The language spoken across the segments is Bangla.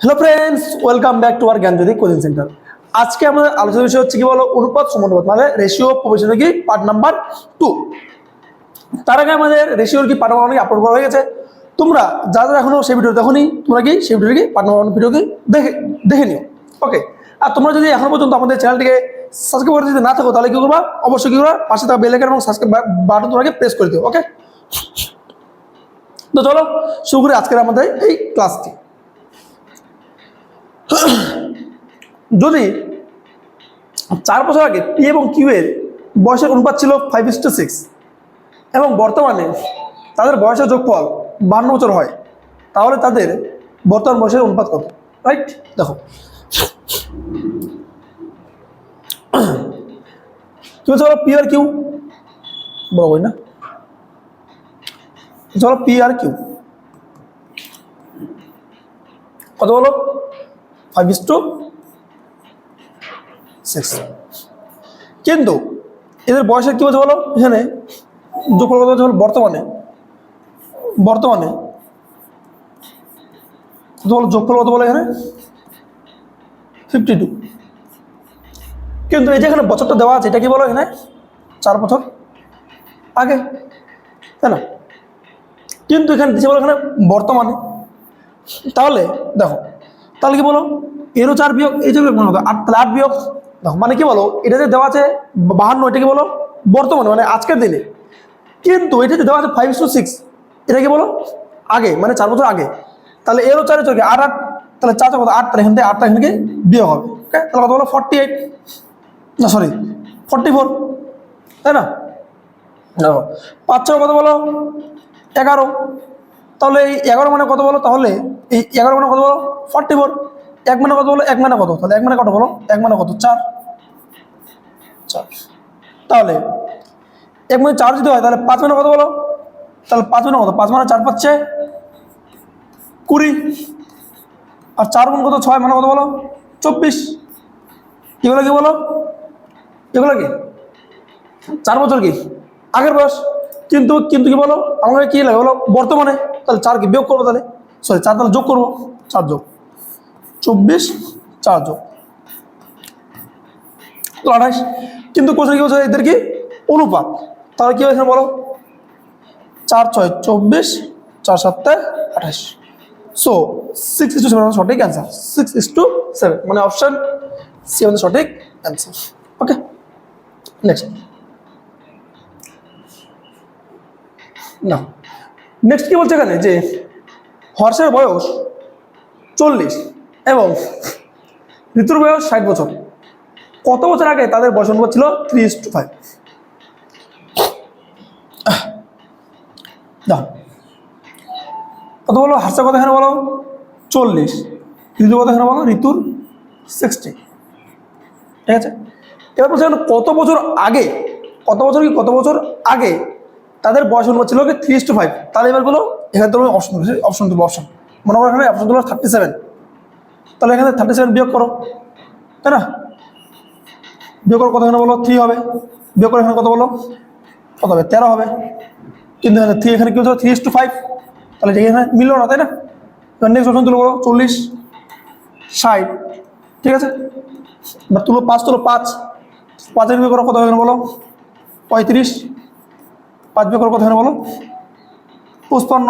Hello friends welcome back to our Gyanjyoti coaching centre আজকে আমাদের আলোচনার বিষয় হচ্ছে কি বলো? অনুপাত সমানুপাত মানে রেশিও প্রবেশন কি? পার্ট নাম্বার টু তার আগে আমাদের রেশিওর কি পার্ট নাম্বার আপলোড করা হয়ে গেছে? তোমরা যারা যারা এখনও সেই ভিডিও দেখোনি, তোমরা কি সেই ভিডিও কি পার্ট নাম্বার ভিডিও কি দেখে দেখে নিও। ওকে আর তোমরা যদি এখন পর্যন্ত আমাদের চ্যানেলটিকে সাবস্ক্রাইব করে যদি না থাকো, তাহলে কি করবা? অবশ্যই কি করবা? পাশে থাকা বেল এবং সাবস্ক্রাইব বাটন তোমাকে প্রেস করে দিও ওকে তো চলো, শুরু করি আজকের আমাদের এই ক্লাসটি যদি চার বছর আগে পি এবং কিউ এর বয়সের অনুপাত ছিল ফাইভ ইস টু সিক্স এবং বর্তমানে তাদের বয়সের যোগফল বান্ন বছর হয়, তাহলে তাদের বর্তমান বয়সের অনুপাত কত? রাইট দেখো। কি বলছে বলো? পি আর কিউ বলো বই না? চলো পি আর কিউ কত বলো? ফাইভ ইস টু সিক্স কিন্তু এদের বয়সের কী বলছে বলো? এখানে যোগফল কত বলছে বর্তমানে। বর্তমানে বলো, যোগফল কত বলো এখানে? ফিফটি টু কিন্তু এই যে এখানে বছরটা দেওয়া আছে, এটা কি বলো এখানে? চার বছর। আগে, তাই না? কিন্তু এখানে দিচ্ছে বলো এখানে বর্তমানে। তাহলে দেখো, তাহলে কি বলো? এরও চার বিয়োগ, এই যে আট, তাহলে আট বিয়োগ। দেখো মানে কি বলো? এটা যে দেওয়া আছে বাহান্ন, এটা কি বলো? বর্তমানে মানে আজকের দিনে। কিন্তু এটা যে দেওয়া আছে ফাইভ টু সিক্স এটা কি বলো? আগে মানে চার বছর আগে। তাহলে এরও চারে চোখে আট আট, তাহলে চার কত আট, তাহলে এখান থেকে আটটা বিয়োগ হবে। ওকে তাহলে কত বলো ফর্টি এইট না সরি ফর্টি ফোর তাই না? দেখো, পাঁচ, ছয় কত বলো, এগারো। তাহলে এই এগারো মানে কত বলো? তাহলে এই এগারো মানে কত বলো? ফর্টি ফোর এক মানে কত বলো? এক মানে কত? তাহলে এক মানে কত বলো? এক মানে কত? চার। চার। তাহলে, এক মানে চার যদি হয়, তাহলে পাঁচ মানে কত বলো? তাহলে পাঁচ মানে কত? পাঁচ মানে চার পাচ্ছে কুড়ি। আর চার গুণ কত? ছয় মানে কত বলো? চব্বিশ। এগুলো কি বলো? এগুলো কি? চার বছর কি? আগের বয়স। কিন্তু কিন্তু কি বলো? আমাকে কি লাগে বলো? বর্তমানে। তাহলে চার কি বিয়োগ করব তাহলে? সরি চার তাহলে যোগ করব। চার যোগ। চব্বিশ, চার যোগ। আঠাশ। কিন্তু কোশ্চেন কি বলছে এদের কি? অনুপাত। তাহলে কি হয়েছে বলো? চার ছয় চব্বিশ, চার সাতটা আঠাশ। So six is two seven সঠিক answer six is two seven মানে অপশান সি আমাদের সঠিক অ্যান্সার ওকে নেক্সট না। নেক্সট কি বলছে এখানে? যে হর্ষের বয়স চল্লিশ। এবং ঋতুর বয়স ষাট বছর। কত বছর আগে তাদের বয়স অনুপাত ছিল থ্রি ইস টু ফাইভ কত বলো? হার্ষের কথা এখানে বলো? চল্লিশ। ঋতুর কথা এখানে বলো? ঋতুর সিক্সটি ঠিক আছে? এবার বলছে কত বছর আগে, কত বছর কি কত বছর আগে তাদের বয়স অনুপাত ছিল কি থ্রি টু ফাইভ তাহলে এবার বলো, এখানে তুমি অপশন অপশন দেবো অপশন মনে করো এখানে অপশন দিলো থার্টি সেভেন তাহলে এখানে থার্টি সেভেন বিয়োগ করো, তাই না? বিয়োগ করো কত এখানে বলো থ্রি হবে। বিয়োগ করে এখানে কত বলো কত হবে? তেরো হবে। কিন্তু এখানে থ্রি এখানে কি হচ্ছে থ্রি টু ফাইভ তাহলে এখানে মিললো না, তাই না? নেক্সট অপশন তুলো বলো চল্লিশ, ষাট, ঠিক আছে? এবার তুলো পাঁচ তুলো পাঁচ। পাঁচের বিয়োগ করো কত এখানে বলো, পঁয়ত্রিশ। পাঁচ বিয়োগ করো কত এখানে বলো, পঁচপান্ন।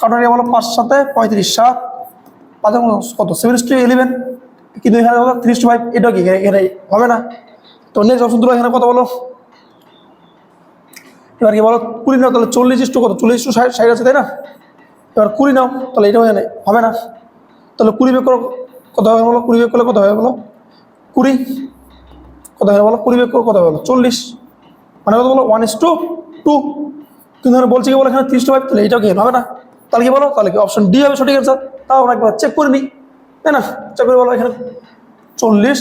কাটারিয়া বলো পাঁচ সাথে পঁয়ত্রিশ, সাত। কত? সেভেন টু ইলেভেন কিন্তু এখানে বলো? থ্রি টু ফাইভ এটা কি? এখানে হবে না? তো নেক্সট অপশন তুলো এখানে কত বলো। এবার কি বলো? কুড়ি নাও, তাহলে চল্লিশ টু কত? চল্লিশ টু ষাট ষাট আছে, তাই না? এবার কুড়ি নাও, তাহলে এটা এখানে হবে না? তাহলে কুড়ি বের করো, কত হবে বলো? কুড়ি বের করলে কত হবে বলো? কুড়ি। কত হবে বলো? কুড়ি বের করো কত হবে বলো? চল্লিশ। মানে কত বলো? ওয়ান ইস টু টু কিন্তু বলছে কি বলো এখানে তিরিশ টু ফাইভ তাহলে এটাও কি হবে? না? তাহলে কি বলো? তাহলে কি অপশন ডি হবে সঠিক অ্যান্সার তাও আমরা একবার চেক করে নিই। তাই না? চেক করে বলো এখানে। চল্লিশ,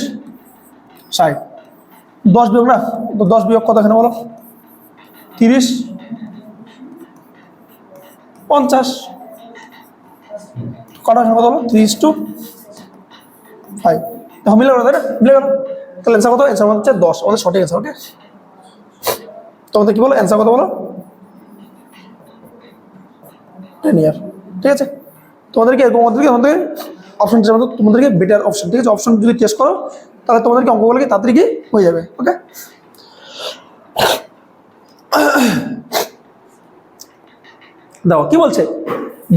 ষাট। দশ বিয়োগ না? দশ বিয়োগ কত এখানে বলো? তিরিশ। পঞ্চাশ। কটা এখানে কত হলো তিরিশ টু ফাইভ মিলে গেলো তাই না? মিলে গেলো। তাহলে অ্যান্সার কত? অ্যান্সার হচ্ছে দশ। আমাদের সঠিক অ্যান্সার ওকে তোমাদের কি বলো? অ্যান্সার কত বলো? টেন ইয়ার ঠিক আছে? তোমাদেরকে এরকম আমাদেরকে আমাদের অপশন তোমাদেরকে বেটার অপশন ঠিক আছে? অপশন যদি টেস্ট করো, তাহলে তোমাদেরকে অঙ্কগুলো কি তাড়াতাড়ি হয়ে যাবে ওকে দেখো কি বলছে?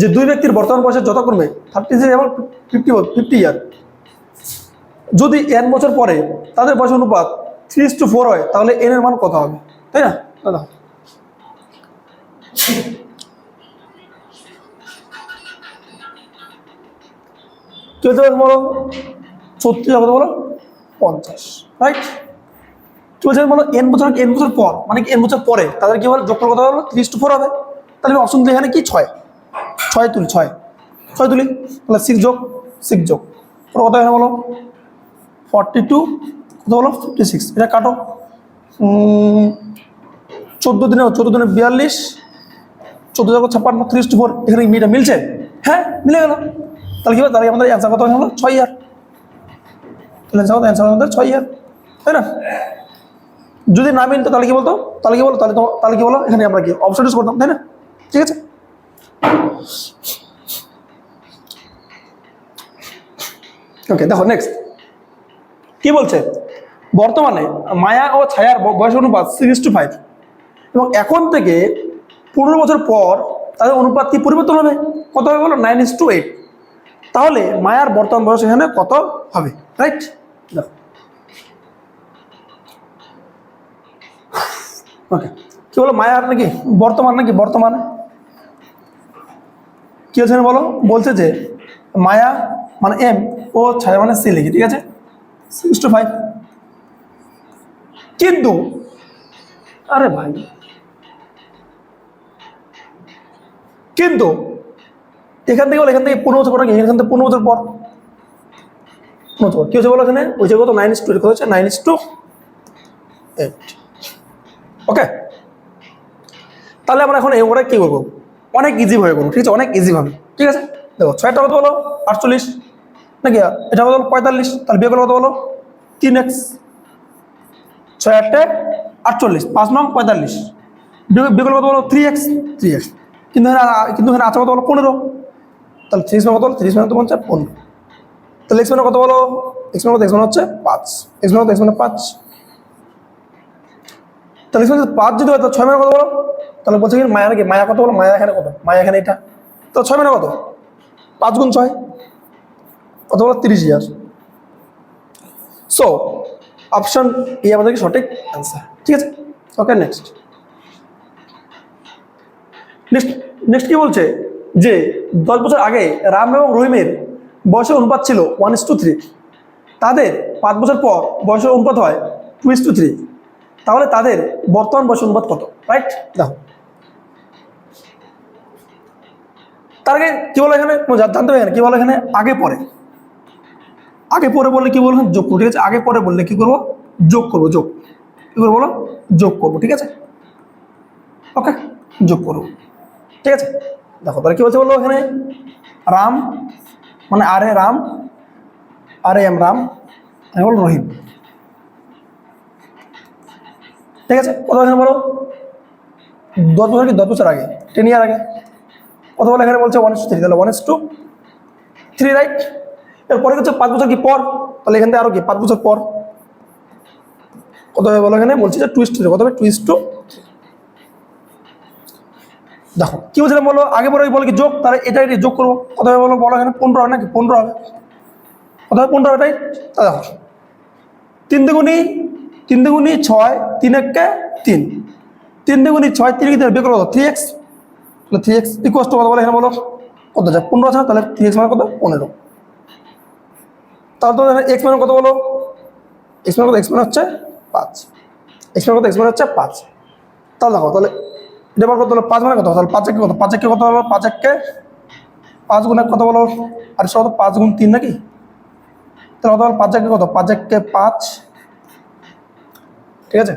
যে দুই ব্যক্তির বর্তমান বয়সে যথাক্রমে থার্টি সিক্স এবং ফিফটি ফিফটি ইয়ার যদি এন বছর পরে তাদের বয়স অনুপাত থ্রি টু ফোর হয়, তাহলে এন এর মান কত হবে? তাই না? দাদা। পারে বলো ছত্রিশ কত বলো, পঞ্চাশ রাইট কি বলছে বলো এন বছর এন বছর পর মানে এন বছর পরে, তাদের কি বলো, যোগফল কত হলো ত্রিশ টু ফোর হবে। তাহলে আমি অপশন দিই এখানে কি? ছয়। ছয় তুলি, ছয়। ছয় তুলি, তাহলে সিক্স যোগ সিক্স যোগ। পরে কত এখানে বলো? ফর্টি টু কত বলো? ফিফটি সিক্স এটা কাটো। চোদ্দ দিনে চোদ্দ দিনে বিয়াল্লিশ, চোদ্দ যোগ ছাপ্পান্ন, ত্রিশ টু ফোর এখানে মিটা মিলছে? হ্যাঁ মিলে গেল। তাহলে কি হবে? তাহলে আমাদের অ্যান্সার কত হলো ছয় ইয়ার তাহলে অ্যান্সার অ্যান্সার আমাদের ছয় ইয়ার তাই না? যদি না মিলতো তাহলে কি বলতো? তাহলে কি বলো? তাহলে তাহলে কি বলো? এখানে আমরা কি অপশন ইউজ করতাম, তাই না? ঠিক আছে? ওকে দেখো নেক্সট কি বলছে? বর্তমানে মায়া ও ছায়ার বয়স অনুপাত সিক্স টু ফাইভ এবং এখন থেকে পনেরো বছর পর তাদের অনুপাত কি পরিবর্তন হবে? কত হবে বলো? নাইন ইস টু এইট তাহলে মায়ার বর্তমান বয়স এখানে কত হবে? রাইট ওকে কি বলো, মায়ার নাকি বর্তমান নাকি বর্তমান? কি হচ্ছে বলো? বলছে যে মায়া মানে এম ও ছায়া মানে সি লিখি, ঠিক আছে? সিক্স টু ফাইভ কিন্তু, আরে ভাই, কিন্তু এখান থেকে বলো, এখান থেকে পনেরো বছর পর এখান থেকে পনেরো বছর পর। পনেরো। কি হচ্ছে বলো এখানে? ওই যে কত নাইন ইস টু কত হচ্ছে? Nine is two eight okay তাহলে আমরা এখন এই ওরা কী করব? অনেক ইজি ভাবে করব, ঠিক আছে? অনেক ইজি ভাবে। ঠিক আছে? দেখো ছয়টা কত বলো? আটচল্লিশ। নাকি, এটা কত বলো? পঁয়তাল্লিশ। তাহলে বিয়ে করলে বলো? তিন এক্স। ছয় আটটে আটচল্লিশ। পাঁচ নং পঁয়তাল্লিশ। বিয়ে করলে বলো? Three X. Three X. কিন্তু কিন্তু এখানে আছে কত বলো? পনেরো। তাহলে থ্রিস মানে কত বলো থ্রিস মানে তো হচ্ছে পনেরো। তাহলে এক্স মানে কত বলো? এক্স মানে কত? এক্স মানে হচ্ছে পাঁচ। এক্স মানে কত? এক্স মানে পাঁচ। তাহলে এখানে যদি পাঁচ যদি হয়, তাহলে ছয় মানে কত বলো? তাহলে বলছে কি, মায়া নাকি মায়া কত বলো? মায়া এখানে কত? মায়া এখানে এটা। তো ছয় মানে কত? পাঁচ গুণ ছয়। কত বলো? তিরিশ ইয়ার সো অপশন এই আমাদের কি সঠিক অ্যান্সার ঠিক আছে? ওকে নেক্সট নেক্সট নেক্সট কি বলছে? যে দশ বছর আগে রাম এবং রহিমের বয়সের অনুপাত ছিল ওয়ান ইস টু থ্রি তাদের পাঁচ বছর পর বয়সের অনুপাত হয় টু ইস টু থ্রি তাহলে তাদের বর্তমান বয়সের অনুপাত কত? রাইট দেখো তার আগে কি বলো এখানে? জানতে হবে কি বলো এখানে? আগে পরে। আগে পরে বললে কি বলব? যোগ করব, ঠিক আছে? আগে পরে বললে কি করব? যোগ করব, যোগ। কি করব বলো, যোগ করব, ঠিক আছে? ওকে যোগ করব, ঠিক আছে? দেখো, তাহলে কি বলছে বলল এখানে? রাম মানে আরে রাম, আরে এম রাম আমি বল রহিম। ঠিক আছে কত এখানে বলো? দশ বছর কি দশ বছর আগে? টেন ইয়ার আগে? কত বলে এখানে বলছে ওয়ান ইস টু থ্রি তাহলে one is two three right এরপরে হচ্ছে, পাঁচ বছর কি পর? তাহলে এখান থেকে আরও কি, পাঁচ বছর পর। কত হবে বলো এখানে, বলছি যে টুইস্ট কত হবে টুইস্ট টু দেখো, কি বলছিলাম বলো? আগে পরে বলে কি যোগ? তাহলে এটা এটা যোগ করব। কত বলো বলো এখানে পনেরো হবে নাকি? পনেরো হবে। কত হবে পনেরো রাইট তা দেখো, তিন দুগুনি তিন দুগুনি ছয়, তিন এককে তিন। তিন দুগুনি ছয়, তিন কি বের করো থ্রি এক্স তাহলে থ্রি এক্স ইকুয়াস টু কত বলে এখানে বলো? কত যায়? পনেরো আছে, তাহলে থ্রি এক্স মানে কত? পনেরো। তাহলে তো এক্স মানে কত বলো? এক্স মানে কত? এক্স মানে হচ্ছে পাঁচ। এক্স মানে কত? এক্স মানে হচ্ছে পাঁচ। তাহলে দেখো, তাহলে বার কত হলো পাঁচ মানে কত তাহলে পাঁচ একে কত? পাঁচ একে কত হলো? পাঁচ একে পাঁচ গুণ এক কত বলো? আর সব পাঁচ গুণ তিন নাকি? তাহলে কত হলো পাঁচ একে কত? পাঁচ একে পাঁচ? ঠিক আছে?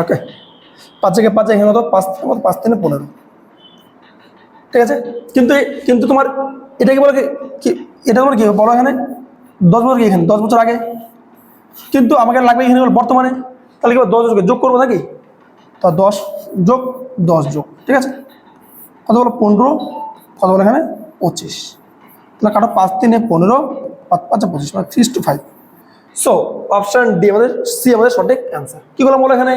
ওকে। পাঁচ একে পাঁচ এখানে কত? পাঁচ কত? পাঁচ তিনে পনেরো। ঠিক আছে? কিন্তু কিন্তু তোমার এটা কি বলে কি- এটা তোমার কি? বলো এখানে। দশ বছর কি এখানে? দশ বছর আগে। কিন্তু আমাকে লাগবে এখানে বলো বর্তমানে। তাহলে কি বলো, দশ বছরকে যোগ করব নাকি? তা দশ যোগ দশ যোগ, ঠিক আছে? কত বলো পনেরো। কত বলো এখানে? পঁচিশ। তাহলে কাটো পাঁচ তিনে পনেরো, পাঁচ পাঁচে পঁচিশ মানে three two five so option D আমাদের সি আমাদের সঠিক অ্যান্সার কী বললাম বলো এখানে?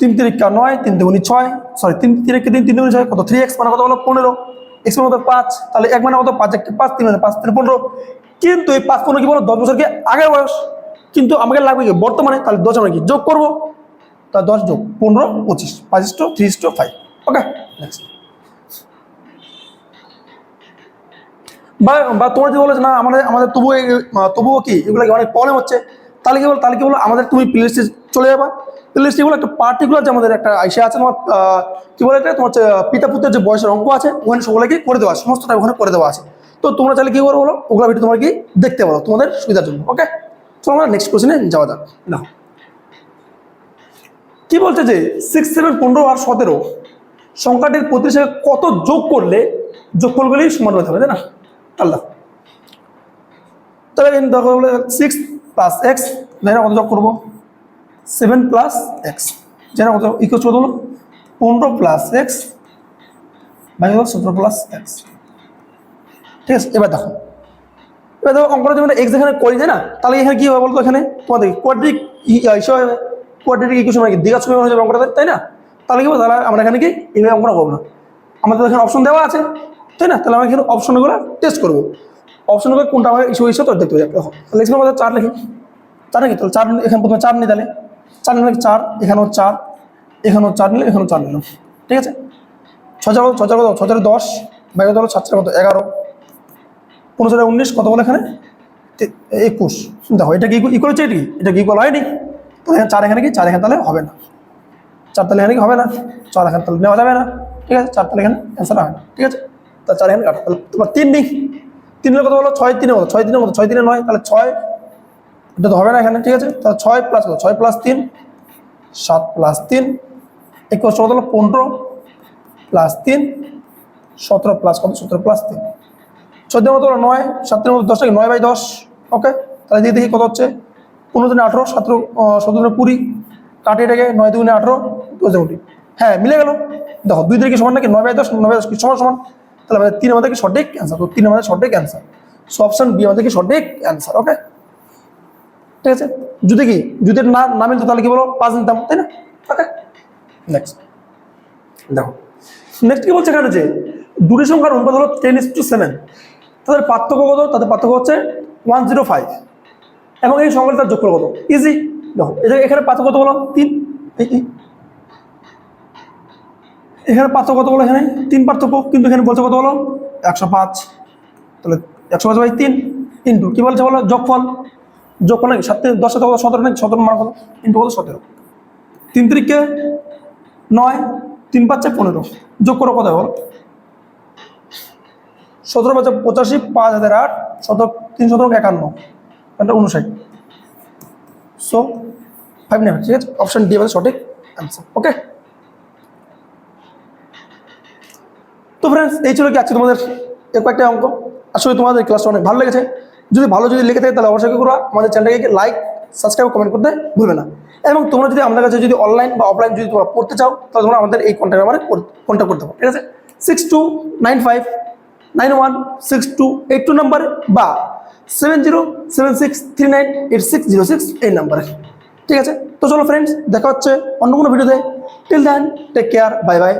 তিন তিরিকা নয়, তিন দুগুনি ছয় সরি তিন তিরিকে তিন তিন দুগুনি ছয়, কত? থ্রি এক্স মানে কত হলো? পনেরো। এক্স মানে কত? পাঁচ। তাহলে এক মানে কত? পাঁচ একটা পাঁচ, তিন মানে পাঁচ, তিন পনেরো। কিন্তু এই পাঁচ পনেরো কি বলো? দশ বছরকে আগের বয়স? কিন্তু আমাকে লাগবে কি? বর্তমানে। তাহলে দশ আমরা কি যোগ করব? তা দশ যোগ পনেরো, পঁচিশ পাঁচ two three two five okay next বা বা তোমরা যদি বলো না, আমাদের আমাদের এই- তবুও কি এগুলো অনেক প্রবলেম হচ্ছে, তাহলে কি বলো, তাহলে কি বলো, আমাদের তুমি প্লে লিস্টে চলে যাবা। প্লে লিস্টে বলো একটা পার্টিকুলার যে আমাদের একটা আইসে আছে, তোমার কি বলে এটা, তোমার পিতা পুত্রের যে বয়সের অঙ্ক আছে, ওখানে সকলে কি করে দেওয়া সমস্তটা ওখানে করে দেওয়া আছে। তো তোমরা চাইলে কি করব বলো, ওগুলো ভিডিও তোমরা কি দেখতে পারো তোমাদের সুবিধার জন্য ওকে চলো আমরা নেক্সট কোশ্চেনে যাওয়া যাক। না কি বলছে যে সিক্স সেভেন পনেরো আর সতেরো? সংখ্যাটির প্রতি সাথে কত যোগ করলে যোগ যোগফলগুলি সমান হতে হবে তাই না? আল্লাহ। তাহলে দেখো বলে সিক্স প্লাস এক্স যেটা কত যোগ করব সেভেন প্লাস এক্স যেটা কত ইকুয়াল কত হলো? পনেরো প্লাস এক্স বাকি হলো সতেরো প্লাস এক্স ঠিক আছে, এবার দেখো। এবার দেখো অঙ্কটা যদি এক্স এখানে করি যায় না? তাহলে এখানে কী হবে বলতো এখানে? তোমাদের কোয়াড্রিক হিসেবে কোয়াড্রিক ইকুয়েশন মানে কি দ্বিঘাত হয়ে যাবে অঙ্কটা তাই না? তাহলে কি তাহলে আমরা এখানে কি এইভাবে অঙ্কটা করব না। আমাদের এখানে অপশন দেওয়া আছে, তাই না? তাহলে আমরা এখানে অপশনগুলো টেস্ট করব। অপশনগুলো কোনটা আমার ইস্যু ইস্যু তো দেখতে হবে। দেখো, তাহলে আমাদের চার লিখি। চার নাকি? তাহলে চার এখানে প্রথমে চার নিই তাহলে। চার নিলে চার, এখানেও চার এখানেও চার নিলে এখানেও চার নিলাম। ঠিক আছে? ছচার কত? ছচার কত? ছচার দশ, বাইরে হলো সাতচার কত? এগারো। পনেরো উনিশ, কত বলে এখানে? একুশ। দেখো, এটা কি ইকুয়াল হচ্ছে এটি এটা কি ইকুয়াল হয়নি? তাহলে চার এখানে কি? চার এখানে তাহলে হবে না। চার তাহলে এখানে কি হবে না? চার এখানে তাহলে নেওয়া যাবে না। ঠিক আছে? চার তাহলে এখানে অ্যান্সার হয় না। ঠিক আছে? তা চার এখানে কাটো। তাহলে তোমার তিন নেই তিনের কথা বলো, ছয় তিনে কত ছয় তিনের কত ছয় তিনে নয়, তাহলে ছয়। এটা তো হবে না এখানে। ঠিক আছে? তাহলে ছয় প্লাস কত? ছয় প্লাস তিন। সাত প্লাস তিন। একুশ কত হলো পনেরো প্লাস তিন। সতেরো প্লাস কত? সতেরো প্লাস তিন। চোদ্দ মতো হলো নয়। সাতের মতো দশটা কি নয় বাই দশ। ওকে তাহলে দিয়ে দেখি কত হচ্ছে? পনেরো দিনে আঠেরো, সতেরো সতেরো দিনে কুড়ি, কাটি এটাকে নয় দুগুণে আঠেরো, দশ হ্যাঁ মিলে গেল। দেখো, দুই দিকে সমান নাকি? নয় বাই দশ, নয় বাই দশ সমান সমান? তাহলে আমাদের তিন আমাদের কি সঠিক অ্যান্সার তো তিন আমাদের সঠিক অ্যান্সার সো অপশন বি আমাদের কি সঠিক অ্যান্সার ওকে ঠিক আছে? যদি কি, যদি না না মিলতো তাহলে কি বলো? পাঁচ নিতাম, তাই না? ওকে নেক্সট দেখো নেক্সট কি বলছে এখানে যে, দুটি সংখ্যার অনুপাত হলো টেন ইস টু সেভেন তাদের পার্থক্য কত? তাদের পার্থক্য হচ্ছে ওয়ান জিরো ফাইভ এবং এই সংখ্যাটা তার যোগফল কত? ইজি দেখো এখানে পার্থক্য কত বলো? তিন। এখানে পার্থক্য কত বলো এখানে? তিন পার্থক্য, কিন্তু এখানে বলছে কত বলো? একশো পাঁচ। তাহলে একশো পাঁচ বাই তিন ইন্টু, কী বলছে বলো? যোগফল। যোগফল নাকি? সাত দশ সাথে কত? সতেরো নাকি? সতেরো মান কত? ইন্টু কত? সতেরো। তিন তিরিখকে নয়, তিন পাঁচে পনেরো। যোগ করো কত বল? সতেরো পাঁচে পঁচাশি, পাঁচ হাজার আট, সতেরো, তিন সতেরো একান্ন। এটা উনষাট সো ফাইভ নেভেন ঠিক আছে? অপশন ডি আমাদের সঠিক অ্যান্সার ওকে তো ফ্রেন্ডস এই ছিল কি আজকে তোমাদের এ কয়েকটা অঙ্ক? আসলে তোমাদের ক্লাসটা অনেক ভালো লেগেছে। যদি ভালো যদি লেগে থাকে, তাহলে অবশ্যই করো আমাদের চ্যানেলটাকে লাইক সাবস্ক্রাইব কমেন্ট করতে ভুলবে না। এবং তোমরা যদি আমাদের কাছে যদি অনলাইন বা অফলাইন যদি তোমরা পড়তে চাও, তাহলে তোমরা আমাদের এই কন্ট্যাক্ট নাম্বারে কন্ট্যাক্ট করতে পারো, ঠিক আছে? Six two nine five nine one six two eight two নাম্বারে বা seven zero seven six three nine eight six zero six এই নাম্বারে। ঠিক আছে? তো চলো ফ্রেন্ডস দেখা হচ্ছে অন্য কোনো ভিডিওতে till then take care bye bye